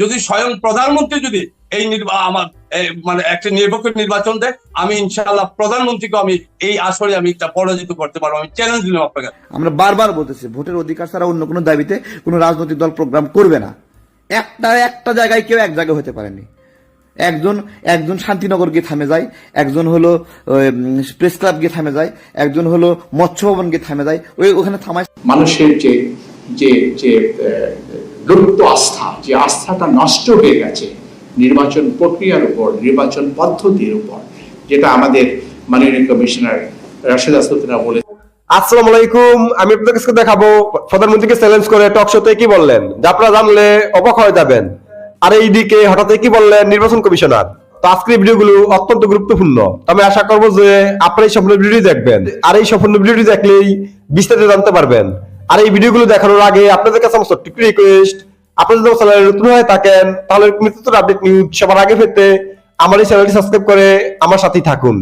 যদি স্বয়ং প্রধানমন্ত্রী যদি এই আমার মানে একটা নিরপেক্ষ নির্বাচন দেয় আমি ইনশাআল্লাহ প্রধানমন্ত্রীকে আমি এই আসরে আমি একটা পরাজিত করতে পারব। আমি চ্যালেঞ্জ দিলাম আপনাকে। আমরা বারবার বলতেছি ভোটের অধিকার ছাড়া অন্য কোনো দাবিতে কোনো রাজনৈতিক দল প্রোগ্রাম করবে না। একটা একটা জায়গায় কেউ এক জায়গায় হতে পারেনি। একজন একজন শান্তিনগর গিয়ে থামে যায় একজন হলো প্রেস ক্লাব গিয়ে থামে যায় একজন হলো মৎস্য ভবন গিয়ে থামে যায় ওই ওখানে থামায় মানুষের যে যে যে লুপ্ত আস্থা, যে আস্থাটা নষ্ট হয়ে গেছে নির্বাচন প্রক্রিয়ার উপর, নির্বাচন পদ্ধতির উপর, যেটা আমাদের মাননীয় কমিশনার রাশেদ আসুদ্দিনা বলে আসসালামু আলাইকুম, আমি আপনাদের কাছে দেখাবো প্রধানমন্ত্রীকে চ্যালেঞ্জ করে টক শোতে কি বললেন। যা জানলে অবাক হয়ে যাবেন। আর এইদিকে হঠাৎ কি বললেন নির্বাচন কমিশনার? তো আজকের ভিডিওগুলো অত্যন্ত গুরুত্বপূর্ণ। আমি আশা করব যে আপনারা এই সম্পূর্ণ ভিডিওটি দেখবেন। আর এই সম্পূর্ণ ভিডিওটি দেখলেই বিস্তারিত জানতে পারবেন। আর এই ভিডিওগুলো দেখানোর আগে আপনাদের কাছে আমার ছোট্ট রিকোয়েস্ট আপনারা যদি চ্যানেলে নতুন হয়ে থাকেন, তাহলে মৃত্যুর আপডেট নিউজ সবার আগে পেতে আমার এই চ্যানেলটি সাবস্ক্রাইব করে আমার সাথেই থাকুন।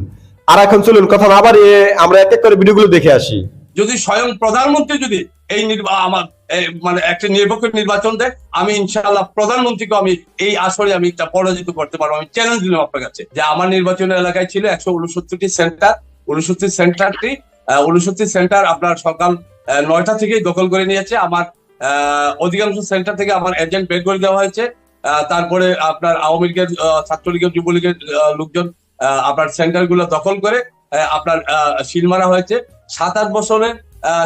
আর এখন চলুন, কথা না বাড়িয়ে আমরা এক এক করে ভিডিওগুলো দেখে আসি। যদি স্বয়ং প্রধানমন্ত্রী যদি এই নির্বা- আমার মানে একটা নিরপেক্ষ নির্বাচন দেয়, আমি ইনশাআল্লাহ প্রধানমন্ত্রীকে আমি এই আসরে আমি একটা পরাজিত করতে পারব। আমি চ্যালেঞ্জ দিলাম আপনার কাছে যে আমার নির্বাচনী এলাকায় ছিল একশো উনসত্তরটি সেন্টার উনসত্তর সেন্টারটি উনসত্তর সেন্টার আপনার সকাল নয়টা থেকেই দখল করে নিয়েছে। আমার অধিকাংশ সেন্টার থেকে আমার এজেন্ট বের করে দেওয়া হয়েছে। তারপরে আপনার আওয়ামী লীগের ছাত্রলীগের, যুবলীগের লোকজন আপনার সেন্টারগুলো দখল করে আপনার সিল মারা হয়েছে। সাত আট বছরের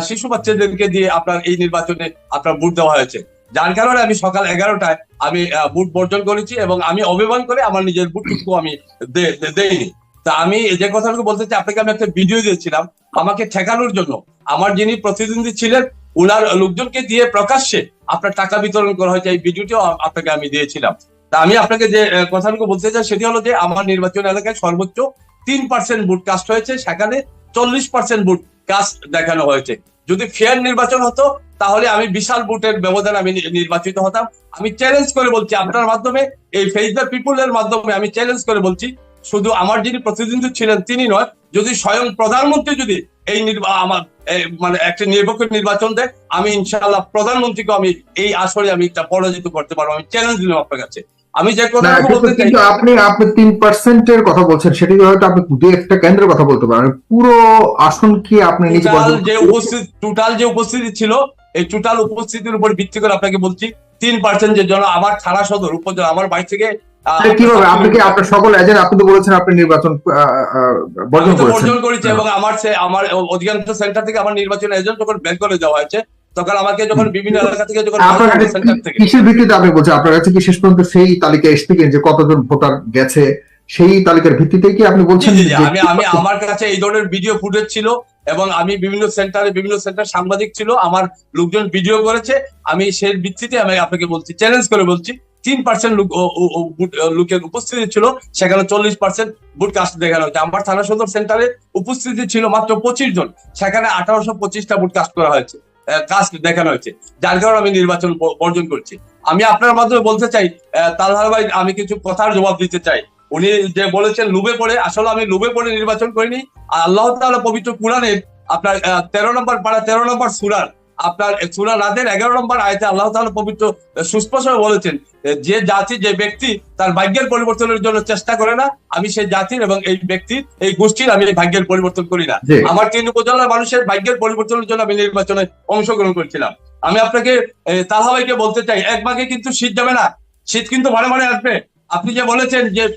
শিশু বাচ্চাদেরকে দিয়ে আপনার এই নির্বাচনে আপনার ভোট দেওয়া হয়েছে। যার কারণে আমি সকাল এগারোটায় আমি ভোট বর্জন করেছি এবং আমি অভিমান করে আমার নিজের ভোটটুকু আমি দেইনি। তা আমি যে কথাটুকু বলতে চাই, আপনাকে আমি একটা ভিডিও দিয়েছিলাম, আমাকে ঠেকানোর জন্য। আমার যিনি প্রতিদ্বন্দ্বী ছিলেন, উনার লোকজনকে দিয়ে প্রকাশ্যে আপনার টাকা বিতরণ করা হয়েছে, এই ভিডিওটিও আপনাকে আমি দিয়েছিলাম। তা আমি আপনাকে যে কথাটুকু বলতে চাই, সেটি হলো যে, আমার নির্বাচন এলাকায় সর্বোচ্চ তিন পার্সেন্ট ভোট কাস্ট হয়েছে, সেখানে চল্লিশ পার্সেন্ট ভোট কাস্ট দেখানো হয়েছে। যদি ফেয়ার নির্বাচন হতো, তাহলে আমি বিশাল ভোটের ব্যবধান আমি নির্বাচিত হতাম। আমি চ্যালেঞ্জ করে বলছি, আপনার মাধ্যমে, এই ফেসবুক দ্য পিপুল এর মাধ্যমে আমি চ্যালেঞ্জ করে বলছি শুধু আমার যিনি প্রতিনিধি ছিলেন তিনি নয় যদি স্বয়ং প্রধানমন্ত্রী যদি এই নির্বা- আমার মানে একটা নিরপেক্ষ নির্বাচন দেয় আমি ইনশাআল্লাহ প্রধানমন্ত্রীকে আমি এই আসরে আমি একটা পরাজিত করতে পারব। আমি চ্যালেঞ্জ দিলাম আপনার কাছে। আমি যে কথা কিন্তু বলতে চাই আপনি আপনি তিন পার্সেন্টের কথা বলছেন সেটি হয়তো আপনি দু একটা কেন্দ্রের কথা বলতে পারেন। পুরো আসন কি আপনি নিজে যে উপস্থিত টোটাল যে উপস্থিতি ছিল এই টোটাল উপস্থিতির উপর ভিত্তি করে আপনাকে বলছি তিন পার্সেন্ট যে জন্য আমার থানা সদর উপজেলা আমার বাড়ি থেকে কীভাবে? আপনি কি আপনার সকল এজেন্ট আপনি তো বলেছেন আপনি নির্বাচন আহ, আহ, আমি বর্জন করেছেন। বর্জন করেছি এবং আমার আমার অধিকাংশ সেন্টার থেকে আমার নির্বাচন এজেন্ট যখন বের করে হয়েছে তখন আমাকে যখন বিভিন্ন এলাকা থেকে যখন আপনার কাছে সেন্টার থেকে কিসের ভিত্তিতে আপনি বলছেন? আপনার কাছে কি শেষ পর্যন্ত সেই তালিকা এসছে কি যে কতজন ভোটার গেছে? সেই তালিকার ভিত্তিতে কি আপনি বলছেন জি, জি, যে আমি আমি আমার কাছে এই ধরনের ভিডিও ফুটেজ ছিল এবং আমি বিভিন্ন সেন্টারে বিভিন্ন সেন্টার সাংবাদিক ছিল আমার লোকজন ভিডিও করেছে আমি সেই ভিত্তিতে আমি আপনাকে বলছি চ্যালেঞ্জ করে বলছি। তিন পার্সেন্ট লোকের উপস্থিতি ছিল, সেখানে চল্লিশ পার্সেন্ট বুট কাস্ট দেখানো হয়েছে আমার থানা সদর সেন্টারে উপস্থিতি ছিল মাত্র পঁচিশ জন, সেখানে আঠারোশো পঁচিশটা বুট কাস্ট করা হয়েছে কাস্ট দেখানো হয়েছে, যার কারণে আমি নির্বাচন বর্জন করছি। আমি আপনার মাধ্যমে বলতে চাই তালহার ভাই, আমি কিছু কথার জবাব দিতে চাই। উনি যে বলেছেন লুবে পড়ে, আসলে আমি লুবে পড়ে নির্বাচন করিনি। আল্লাহ তাআলা পবিত্র কোরআনের আপনার তেরো নম্বর পাড়া তেরো নম্বর সুরার আপনার সুরা রাতের এগারো নম্বর আয়তে আল্লাহ তাআলা পবিত্র সুস্পষ্ট বলেছেন যে জাতি যে ব্যক্তি তার ভাগ্যের পরিবর্তনের জন্য চেষ্টা করে না আমি সেই জাতির এবং এই ব্যক্তি এই গোষ্ঠীর আমি এই ভাগ্যের পরিবর্তন করি না। আমার তিন উপজেলার মানুষের ভাগ্যের পরিবর্তনের জন্য আমি নির্বাচনে অংশগ্রহণ করছিলাম। আমি আপনাকে তালহা বলতে চাই এক ভাগে কিন্তু শীত যাবে না শীত কিন্তু ভাড়ে ভাড়ে আসবে। আপনি যে বলেছেন যে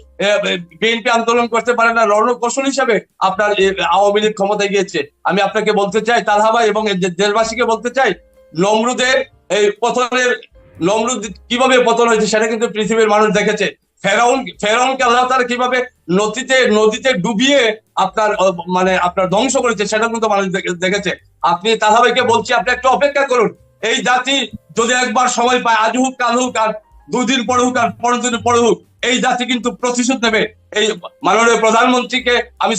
বিএনপি আন্দোলন করতে পারে না রণকৌশল হিসাবে আপনার আওয়ামী লীগ ক্ষমতায় গিয়েছে। আমি আপনাকে বলতে চাই তালহা ভাই এবং দেশবাসীকে বলতে চাই, নমরুদের এই পতনের, নমরুদ কীভাবে পতন হয়েছে সেটা কিন্তু পৃথিবীর মানুষ দেখেছে। ফেরাউন, ফেরাউনকে আল্লাহ তাআলা কীভাবে নদীতে নদীতে ডুবিয়ে আপনার মানে আপনার ধ্বংস করেছে সেটা কিন্তু মানুষ দেখে- দেখেছে। আপনি তালহা ভাইকে বলছি, আপনি একটু অপেক্ষা করুন। এই জাতি যদি একবার সময় পায়, আজ হোক, কাল হোক, আর দুদিন পরে হোক, আর পরের দিন পরে হোক এই জাতি কিন্তু প্রতিশোধ নেবে। এই মাননীয় প্রধানমন্ত্রীকে আমি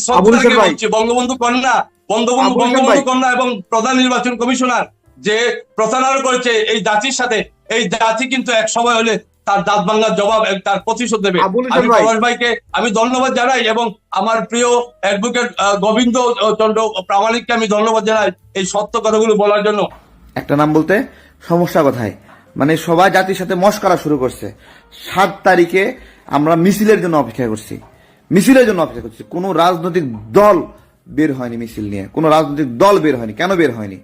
ভাই। বলছি বঙ্গবন্ধু কন্যা বঙ্গবন্ধু বঙ্গবন্ধু কন্যা এবং প্রধান নির্বাচন কমিশনার যে প্রতারণা করেছে এই জাতির সাথে এই জাতি কিন্তু এক সময় হলে তার দাঁত ভাঙ্গার জবাব তার প্রতিশোধ দেবে আমি। পলাশ ভাইকে আমি ধন্যবাদ জানাই এবং আমার প্রিয় অ্যাডভোকেট গোবিন্দ চন্দ্র প্রামাণিককে আমি ধন্যবাদ জানাই এই সত্য কথাগুলো বলার জন্য। একটা নাম বলতে সমস্যা কোথায়? মানে সবাই জাতির সাথে মস্করা শুরু করছে। সাত তারিখে আমরা মিছিলের জন্য অপেক্ষা করছি। মিছিলের জন্য অপেক্ষা করছি। কোনো রাজনৈতিক দল বের হয়নি মিছিল নিয়ে। কোনো রাজনৈতিক দল বের হয়নি। কেন বের হয়নি?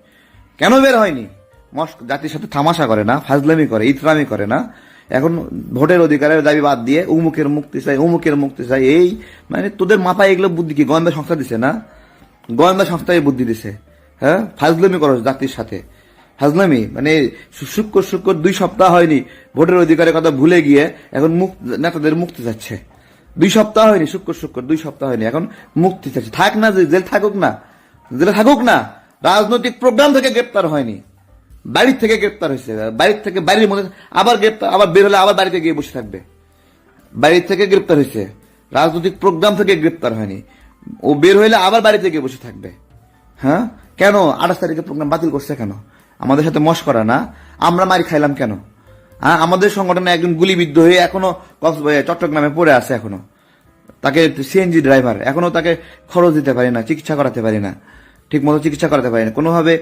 কেন বের হয়নি? মস্ক জাতির সাথে থামাশা করে না, ফাজলামি করে, ইতরামি করে না। এখন ভোটের অধিকারের দাবি বাদ দিয়ে উমুকের মুক্তি চাই, উমুকের মুক্তি চাই, এই মানে তোদের মাথায় এগুলো বুদ্ধি কি? গোয়েন্দা সংস্থা দিছে না? গোয়েন্দা সংস্থায় বুদ্ধি দিছে। হ্যাঁ? ফাজলামি করো জাতির সাথে। ফাজলামি মানে শুক্র শুক্র দুই সপ্তাহ হয়নি, ভোটের অধিকারের কথা ভুলে গিয়ে এখন মুখ, নেতাদের মুক্তি যাচ্ছে দুই সপ্তাহ হয়নি, শুক্র শুক্র দুই সপ্তাহ হয়নি, এখন মুক্তি চাচ্ছে। থাক না, যে জেল থাকুক না, জেলে থাকুক না, রাজনৈতিক প্রোগ্রাম থেকে গ্রেপ্তার হয়নি, বাড়ির থেকে গ্রেপ্তার হয়েছে, বাড়ির থেকে, বাড়ির মধ্যে আবার গ্রেপ্তার, আবার বের হলে আবার বাড়িতে গিয়ে বসে থাকবে। বাড়ির থেকে গ্রেপ্তার হয়েছে, রাজনৈতিক প্রোগ্রাম থেকে গ্রেপ্তার হয়নি, ও বের হইলে আবার বাড়িতে গিয়ে বসে থাকবে। হ্যাঁ? কেন আঠাশ তারিখে প্রোগ্রাম বাতিল করছে কেন? আমাদের সাথে মশ করা না। আমরা মারি খাইলাম কেন? হ্যাঁ আমাদের সংগঠনে একজন গুলিবিদ্ধ হয়ে এখনও চট্টগ্রামে পড়ে আছে এখনও। তাকে সিএনজি ড্রাইভার এখনও তাকে খরচ দিতে পারি না, চিকিৎসা করাতে পারি না ঠিক মতো চিকিৎসা করাতে পারি না। কোনোভাবে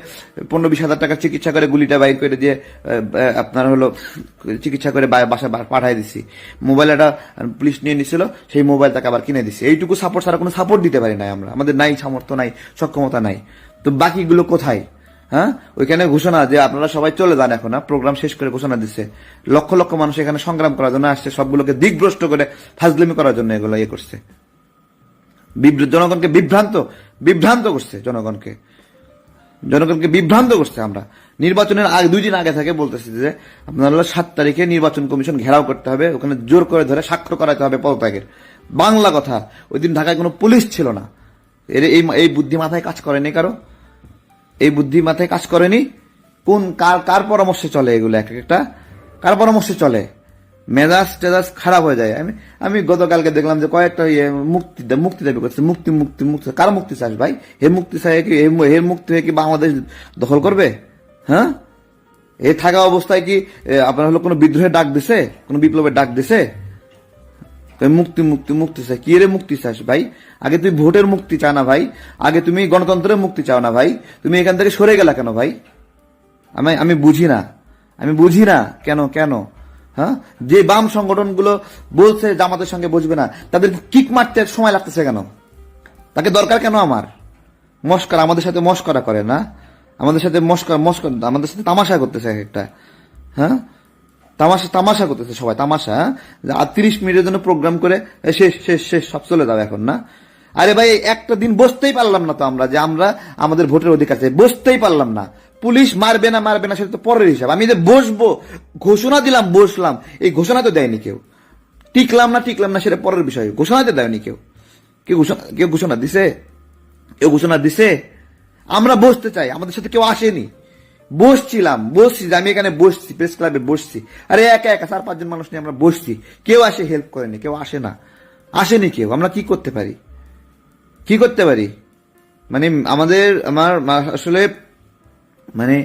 পনেরো বিশ হাজার টাকার চিকিৎসা করে গুলিটা বাইর করে দিয়ে আপনার হলো চিকিৎসা করে বাসা পাঠিয়ে দিছি। মোবাইল একটা পুলিশ নিয়ে নিছিল, সেই মোবাইল তাকে আবার কিনে দিছি। এইটুকু সাপোর্ট ছাড়া কোনো সাপোর্ট দিতে পারি না আমরা। আমাদের নাই সামর্থ্য নাই, সক্ষমতা নাই। তো বাকিগুলো কোথায়? হ্যাঁ? ওইখানে ঘোষণা যে আপনারা সবাই চলে যান এখন প্রোগ্রাম শেষ করে ঘোষণা দিচ্ছে লক্ষ লক্ষ মানুষ এখানে সংগ্রাম করার জন্য আসছে, সবগুলোকে দিকভ্রষ্ট করে ফাজলিমি করার জন্য এগুলো ইয়ে করছে। জনগণকে বিভ্রান্ত বিভ্রান্ত করছে জনগণকে। জনগণকে বিভ্রান্ত করছে আমরা। নির্বাচনের আগে দুই দিন আগে থেকে বলতেছি যে, আপনারা সাত তারিখে নির্বাচন কমিশন ঘেরাও করতে হবে, ওখানে জোর করে ধরে স্বাক্ষর করাতে হবে পদত্যাগের। বাংলা কথা, ওই দিন ঢাকায় কোনো পুলিশ ছিল না। এর এই বুদ্ধি মাথায় কাজ করেনি কারও। এই বুদ্ধি মাথায় কাজ করেনি? কোন, কার কার পরামর্শে চলে এগুলো এক একটা? কার পরামর্শে চলে? মেজাজ টেজাজ খারাপ হয়ে যায়। আমি আমি গতকালকে দেখলাম যে কয়েকটা ইয়ে মুক্তি মুক্তি দাবি করছে। মুক্তি মুক্তি মুক্তি। কার মুক্তি চাস ভাই? হে মুক্তি চাই কি, হে মুক্তি হয়ে কি বাংলাদেশ দখল করবে? হ্যাঁ? এ থাকা অবস্থায় কি আপনার হলো কোনো বিদ্রোহের ডাক দিছে? কোনো বিপ্লবের ডাক দিছে? তুই মুক্তি মুক্তি মুক্তি চাই। কি রে মুক্তি চাস ভাই? আগে তুমি ভোটের মুক্তি চাও না ভাই। আগে তুমি গণতন্ত্রের মুক্তি চাও না ভাই। তুমি এখান থেকে সরে গেলা কেন ভাই? আমি আমি বুঝি না। আমি বুঝি না কেন কেন? হ্যাঁ? যে বাম সংগঠনগুলো বলছে জামাতের সঙ্গে বুঝবে না তাদের কিক মারতে সময় লাগতেছে কেন? তাকে দরকার কেন আমার? মস্করা আমাদের সাথে মস্করা করে না? আমাদের সাথে মস্করা মস্করা, আমাদের সাথে তামাশা করতেছে একটা। হ্যাঁ? তামাশা তামাশা করতেছে সবাই, তামাশা হ্যাঁ? যে তিরিশ মিনিটের জন্য প্রোগ্রাম করে শেষ শেষ শেষ, সব চলে যাবে এখন, না? আরে ভাই একটা দিন বসতেই পারলাম না তো আমরা, যে আমরা আমাদের ভোটের অধিকার চাই, বসতেই পারলাম না। পুলিশ মারবে না মারবে না, সেটা তো পরের হিসাব। আমি যে বসবো, ঘোষণা দিলাম, বসলাম, এই ঘোষণা তো দেয়নি কেউ। টিকলাম না টিকলাম না, সেটা পরের বিষয়। ঘোষণা তো দেয়নি কেউ। কেউ ঘোষণা কেউ ঘোষণা দিছে? কেউ ঘোষণা দিছে? আমরা বসতে চাই, আমাদের সাথে কেউ আসেনি। বসছিলাম বসছি যে আমি এখানে বসছি প্রেস ক্লাবে বসছি। আরে একা একা, চার, পাঁচজন মানুষ নিয়ে আমরা বসছি। কেউ আসে হেল্প করেনি, কেউ আসে না। আসেনি কেউ, আমরা কি করতে পারি? কি করতে পারি? মানে আমাদের, আমার আসলে মানে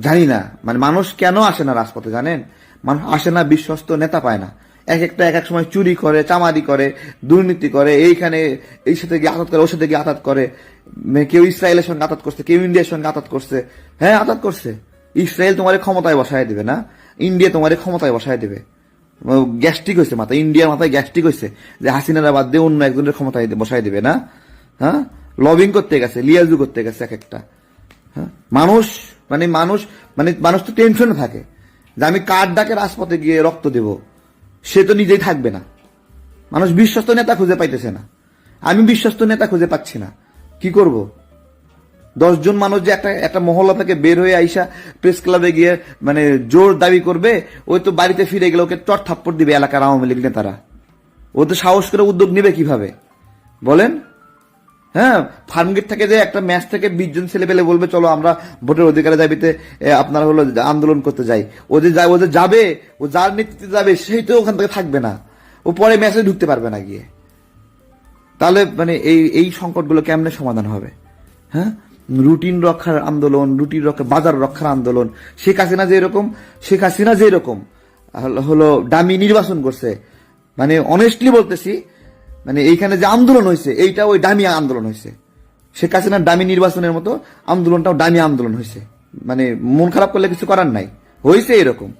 জানি না। মানে মানুষ কেন আসে না রাজপথে, জানেন? মানুষ আসে না, বিশ্বস্ত নেতা পায় না। এক একটা এক এক সময় চুরি করে, চামারি করে, দুর্নীতি করে, এইখানে এই সাথে গিয়ে আঘাত করে, ওর সাথে গিয়ে আঘাত করে। মানে কেউ ইসরায়েলের সঙ্গে আঘাত করছে, কেউ ইন্ডিয়ার সঙ্গে আঘাত করছে। হ্যাঁ আঘাত করছে। ইসরায়েল তোমার ক্ষমতায় বসায় দেবে না? ইন্ডিয়া তোমার ক্ষমতায় বসায় দেবে। গ্যাস্ট্রিক হয়েছে মাথায়, ইন্ডিয়ার মাথায় গ্যাস্ট্রিক হয়েছে যে হাসিনারা বাদ দিয়ে অন্য একজনের ক্ষমতায় বসায় দেবে না? হ্যাঁ? লবিং করতে গেছে, লিয়াজু করতে গেছে এক একটা। হ্যাঁ? মানুষ মানে মানুষ মানে মানুষ তো টেনশনে থাকে যে আমি কার ডাকে রাজপথে গিয়ে রক্ত দেব? সে তো নিজেই থাকবে না। মানুষ বিশ্বস্ত নেতা খুঁজে পাইতেছে না। আমি বিশ্বস্ত নেতা খুঁজে পাচ্ছি না। কি করব? দশজন মানুষ যে একটা একটা মহল্লা থেকে বের হয়ে আইসা প্রেস ক্লাবে গিয়ে মানে জোর দাবি করবে, ওই তো বাড়িতে ফিরে গেলে ওকে চট থাপ্পড় দিবে এলাকার আওয়ামী লীগ নেতারা। ও তো সাহস করে উদ্যোগ নেবে কীভাবে? বলেন? হ্যাঁ ফার্মগেট থেকে যে একটা ম্যাচ থেকে বিশ জন ছেলে পেলে বলবে, চলো আমরা ভোটের অধিকারে দাবিতে আপনার হলো আন্দোলন করতে যাই। ও যে ও যে যাবে, ও যার নেতৃত্বে যাবে, সেই তো ওখান থেকে থাকবে না। ও পরে ম্যাচে ঢুকতে পারবে না গিয়ে। তাহলে মানে এই এই সংকটগুলো কেমনে সমাধান হবে? হ্যাঁ? রুটিন রক্ষার আন্দোলন, রুটিন রক্ষা, বাজার রক্ষার আন্দোলন। শেখ হাসিনা যে এরকম, শেখ হাসিনা যে এরকম, হলো দামি নির্বাচন করছে। মানে অনেস্টলি বলতেছি মানে এইখানে যে আন্দোলন হয়েছে, এইটা ওই দামি আন্দোলন হয়েছে। শেখ হাসিনার দামি নির্বাচনের মতো আন্দোলনটাও দামি আন্দোলন হয়েছে। মানে মন খারাপ করলে কিছু করার নাই। হয়েছে এরকম।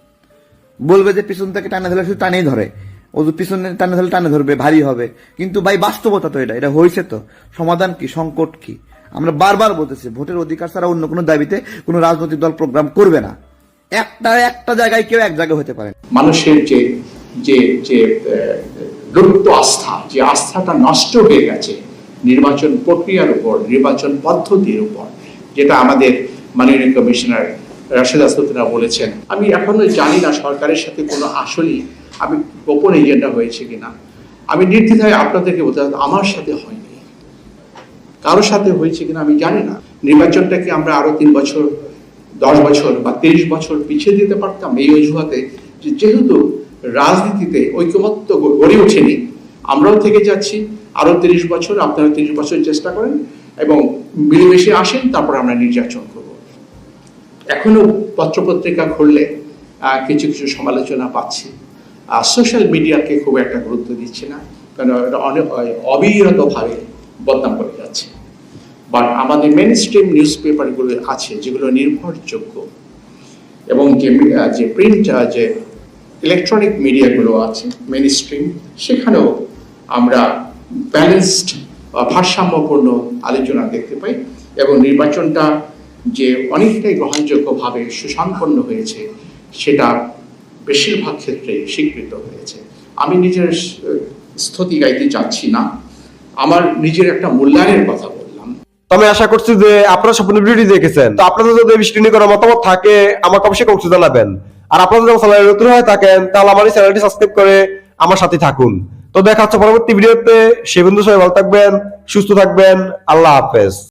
বলবে যে পিছন থেকে টানে ধরলে শুধু টানেই ধরে। ও যে পিছনে টানে ধরলে টানে ধরবে, ভারী হবে। কিন্তু ভাই, বাস্তবতা তো এটা এটা হয়েছে তো। সমাধান কি, সংকট কি? আমরা বারবার বলতেছি, ভোটের অধিকার ছাড়া অন্য কোনো দাবিতে কোনো রাজনৈতিক দল প্রোগ্রাম করবে না। একটা একটা জায়গায় কেউ এক জায়গায় হতে পারে। মানুষের যে যে যে লুপ্ত আস্থা, যে আস্থাটা নষ্ট হয়ে গেছে নির্বাচন প্রক্রিয়ার উপর, নির্বাচন পদ্ধতির উপর, যেটা আমাদের মাননীয় কমিশনার রাশেদ আসুদ্দিনা বলেছেন। আমি এখনও জানি না সরকারের সাথে কোনো আসলেই আমি গোপন এজেন্ডা হয়েছে কিনা। আমি নির্দ্বিধায় আপনাদেরকে বলতে আমার সাথে হয়নি। কারোর সাথে হয়েছে কিনা আমি জানি না। নির্বাচনটাকে আমরা আরও তিন বছর, দশ বছর বা তেইশ বছর পিছিয়ে দিতে পারতাম এই অজুহাতে যেহেতু রাজনীতিতে ঐক্যমত্য গড়ে ওঠেনি। আমরাও থেকে যাচ্ছি। আরও তিরিশ বছর, আপনারা তিরিশ বছর চেষ্টা করেন এবং মিলেমিশে আসেন, তারপর আমরা নির্বাচন করব। এখনও পত্রপত্রিকা খুললে কিছু কিছু সমালোচনা পাচ্ছি। আর সোশ্যাল মিডিয়াকে খুব একটা গুরুত্ব দিচ্ছে না, কারণ অনেক অবিরতভাবে বদনাম করে যাচ্ছে। বাট আমাদের মেন স্ট্রিম নিউজ পেপারগুলো আছে, যেগুলো নির্ভরযোগ্য। এবং যে যে প্রিন্ট যে ইলেকট্রনিক মিডিয়াগুলো আছে মেন স্ট্রিম সেখানেও আমরা ব্যালেন্সড ভারসাম্যপূর্ণ আলোচনা দেখতে পাই এবং নির্বাচনটা যে অনেকটাই গ্রহণযোগ্যভাবে সুসম্পন্ন হয়েছে, সেটা বেশিরভাগ ক্ষেত্রে স্বীকৃত হয়েছে। আমি নিজের স- স্থতি গাইতে চাচ্ছি না। আমার নিজের একটা মূল্যায়নের কথা আমি আশা করছি যে আপনারা সম্পূর্ণ ভিডিওটি দেখেছেন। তো আপনাদের যদি বিষয়টি নিয়ে কোনো মতামত থাকে, আমাকে অবশ্যই কমসে জানাবেন। আর আপনারা যদি চ্যানেলে নতুন হয়ে থাকেন, তাহলে আমার এই চ্যানেলটি সাবস্ক্রাইব করে আমার সাথে থাকুন। তো দেখা হচ্ছে পরবর্তী ভিডিওতে। সে বন্ধু সবাই ভালো থাকবেন, সুস্থ থাকবেন। আল্লাহ হাফেজ।